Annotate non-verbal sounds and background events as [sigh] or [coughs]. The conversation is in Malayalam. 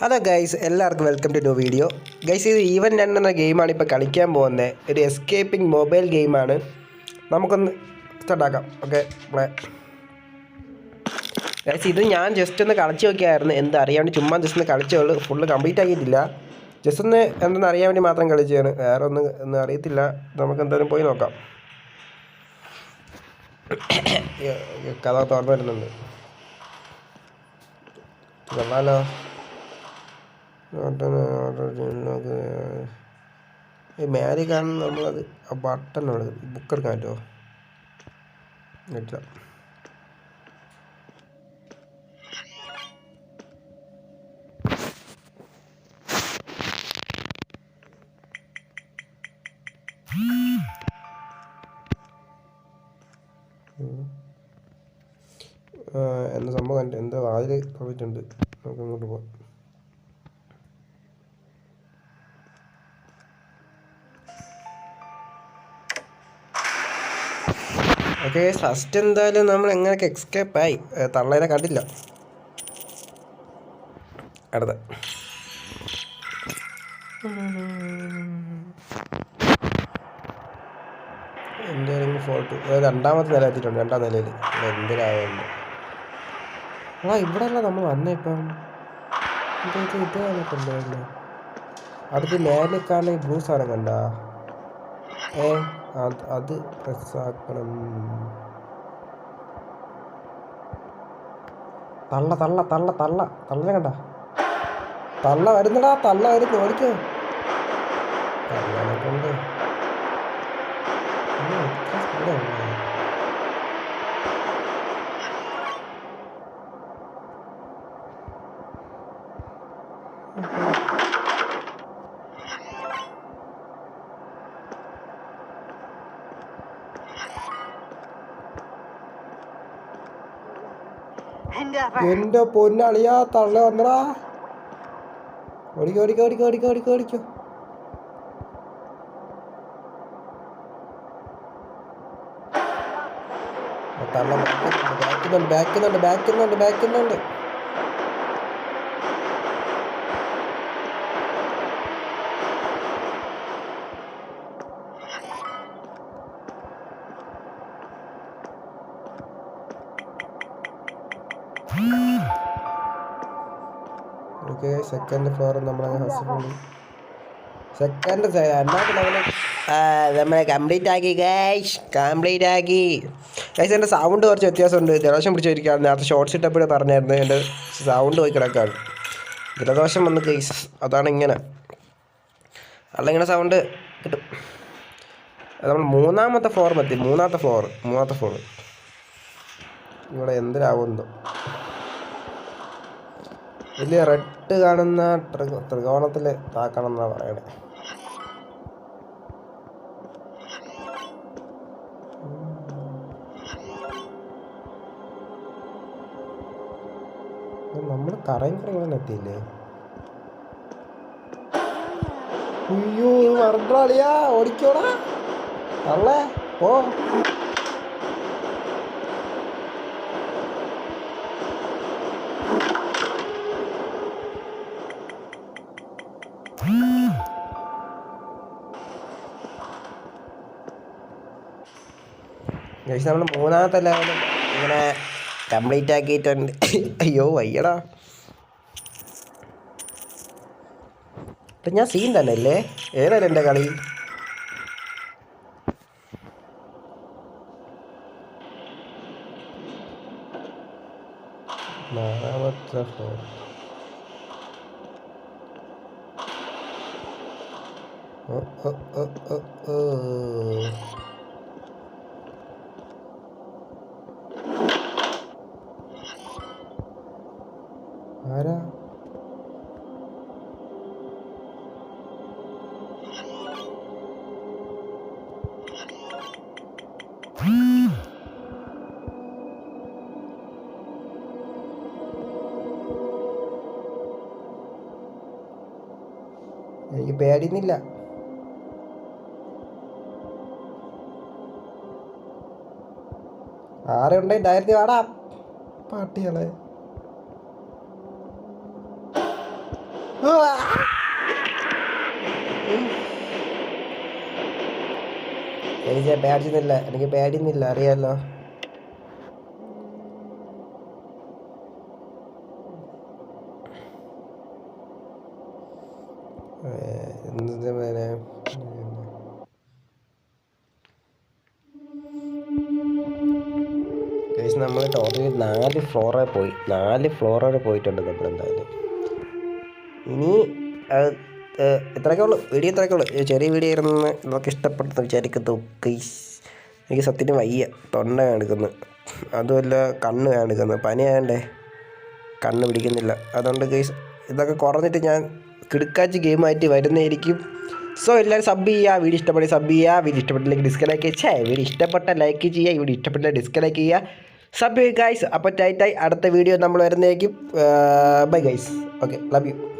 ഹലോ ഗൈസ് എല്ലാവർക്കും welcome to new video guys ഇത് ഈവൻ രൺ എന്ന ഗെയിമാണ് ഇപ്പോൾ കളിക്കാൻ പോകുന്നത്. ഒരു എസ്കേപ്പിംഗ് മൊബൈൽ ഗെയിമാണ് നമുക്കൊന്ന് സ്റ്റാർട്ടാക്കാം ഓക്കെ ഗൈസ് ഇത് ഞാൻ ജസ്റ്റ് ഒന്ന് കളിച്ച് നോക്കിയായിരുന്നു. എന്താ വേണ്ടി ചുമ്മാ ജസ്റ്റ് ഒന്ന് കളിച്ചോളൂ ഫുള്ള് കംപ്ലീറ്റ് ആക്കിയിട്ടില്ല. ജസ്റ്റ് ഒന്ന് എന്തെന്ന് അറിയാൻ വേണ്ടി മാത്രം കളിച്ചതാണ്. വേറെ ഒന്നും ഒന്നും അറിയത്തില്ല. നമുക്ക് എന്തായാലും പോയി നോക്കാം. [coughs] കഥ തുറന്നു വരുന്നുണ്ട്. കൊള്ളാലോ. ഈ മാരി കാണുന്ന നമ്മളത് ആ ബട്ടൺ ഉള്ളത് ബുക്ക് എടുക്കാൻ പറ്റുമോ എന്താ സംഭവം കണ്ടു. എന്താ വാതിൽ പോയിട്ടുണ്ട് നമുക്ക് അങ്ങോട്ട് പോവാം. ഓക്കെ ഫസ്റ്റ് എന്തായാലും നമ്മൾ എങ്ങനെയൊക്കെ എക്സ്കേപ്പ് ആയി? തള്ളേനെ കണ്ടില്ല. അടുത്ത. എന്തായാലും ഫോൾട്ട് രണ്ടാമത്തെ നില എത്തിയിട്ടുണ്ട്. രണ്ടാം നിലയിൽ എന്തിനാവുന്നു ആ ഇവിടെ അല്ല നമ്മൾ വന്നേ ഇപ്പം. ഇത് ഇത് ഇതാണ് അടുത്ത് കാണുന്ന ഈ ബ്ലൂ സാധനം കണ്ട? ഏ അത് പ്രസ്സാക്കണം തള്ള തള്ള തള്ള തള്ള. തള്ളനെ കണ്ട? തള്ള വരുന്നടാ തള്ള വരുന്നു ഓടിക്കോ തള്ളനെ കൊണ്ട്. എന്റെ പൊന്നളിയാ തള്ള വന്നടാ. ഓടിക്കോ ഓടിക്കോ ഓടിക്കോ ഓടിക്കോ ഓടിക്കോ ഓടിക്കോ. തള്ള ബാക്കുന്നുണ്ട് ബാക്കുന്നുണ്ട് ബാക്കുന്നുണ്ട് ഓക്കെ സെക്കൻഡ് ഫ്ലോർ നമ്മളെ ഹസ്ബൻഡ് സെക്കൻഡ് നമ്മൾ കംപ്ലീറ്റ് ആക്കി ഗൈഷ് കംപ്ലീറ്റ് ആക്കി. ഗൈസ് എന്റെ സൗണ്ട് കുറച്ച് വ്യത്യാസമുണ്ട്. ജലദോഷം പിടിച്ചിരിക്കുകയാണ്. നേരത്തെ ഷോർട്സ് ഇട്ടപ്പോഴും പറഞ്ഞായിരുന്നു. എന്റെ സൗണ്ട് പോയി കിടക്കാണ് ജലദോഷം വന്ന് ഗൈസ് അതാണ് ഇങ്ങനെ. അല്ല ഇങ്ങനെ സൗണ്ട് കിട്ടും. നമ്മൾ മൂന്നാമത്തെ ഫ്ലോർ മതി. മൂന്നാമത്തെ ഫ്ലോർ മൂന്നാമത്തെ ഫ്ലോർ ഇവിടെ എന്തിനാവുന്നോ വലിയ റെഡ് കാണുന്ന ത്രികോണത്തിൽ താക്കണം എന്നാ പറയണേ നമ്മൾ കറയും കറയും എത്തിയില്ലേ? അയ്യോ മറണ്ടാളിയാ ഓടിക്കോടാ. അല്ലേ പോ. ഗൈസ് നമ്മൾ മൂന്നാമത്തെ ലെവലും ഇങ്ങനെ കംപ്ലീറ്റ് ആക്കിയിട്ടുണ്ട് അയ്യോ വയ്യടാ. ഞാൻ സീൻ തന്നെ അല്ലേ ഏതായാലും എന്റെ കളി. നാലാമത്തെ ഫ്ലോർ ആരാ? എനിക്ക് പേടിയുന്നില്ല ഡയറി വാടാ. പാട്ടികളെ. എനിക്ക് എനിക്ക് പേടിയൊന്നുമില്ല. അറിയാലോ. എന്താ പറയാ നമ്മൾ ടോട്ടലി നാല് ഫ്ലോറെ പോയി. നാല് വരെ പോയിട്ടുണ്ട് നമ്മൾ എന്തായാലും. ഇനി എത്രയൊക്കെ ഉള്ളു. വീഡിയോ ഇത്രയൊക്കെ ഉള്ളു. ചെറിയ വീഡിയോ ആയിരുന്നു നമുക്ക് ഇഷ്ടപ്പെട്ടെന്ന് വിചാരിക്കുന്നു. എനിക്ക് സത്യത്തിന് വയ്യ. തൊണ്ട കാണിക്കുന്നു അതുമല്ല കണ്ണ് കാണിക്കുന്നു പനി ആയണ്ടേ കണ്ണ് പിടിക്കുന്നില്ല. അതുകൊണ്ട് കൈസ് ഇതൊക്കെ കുറഞ്ഞിട്ട് ഞാൻ കിടുക്കാച്ച് ഗെയിമായിട്ട് വരുന്നതായിരിക്കും. സോ എല്ലാവരും സബ് ചെയ്യുക. വീഡിയോ ഇഷ്ടപ്പെട്ട സബ് ചെയ്യുക. വീഡിയോ ഇഷ്ടപ്പെട്ടില്ലെങ്കിൽ ഡിസ്കലൈക്ക് ഛേ വീഡിയോ ഇഷ്ടപ്പെട്ട ലൈക്ക് ചെയ്യുക. വീഡിയോ ഇഷ്ടപ്പെട്ടില്ല ഡിസ്കലൈക്ക് ചെയ്യുക. സബ് ഗൈസ് അപ്പോൾ ടൈറ്റായി അടുത്ത വീഡിയോ നമ്മൾ വരുന്നതായിരിക്കും. Bye guys okay love you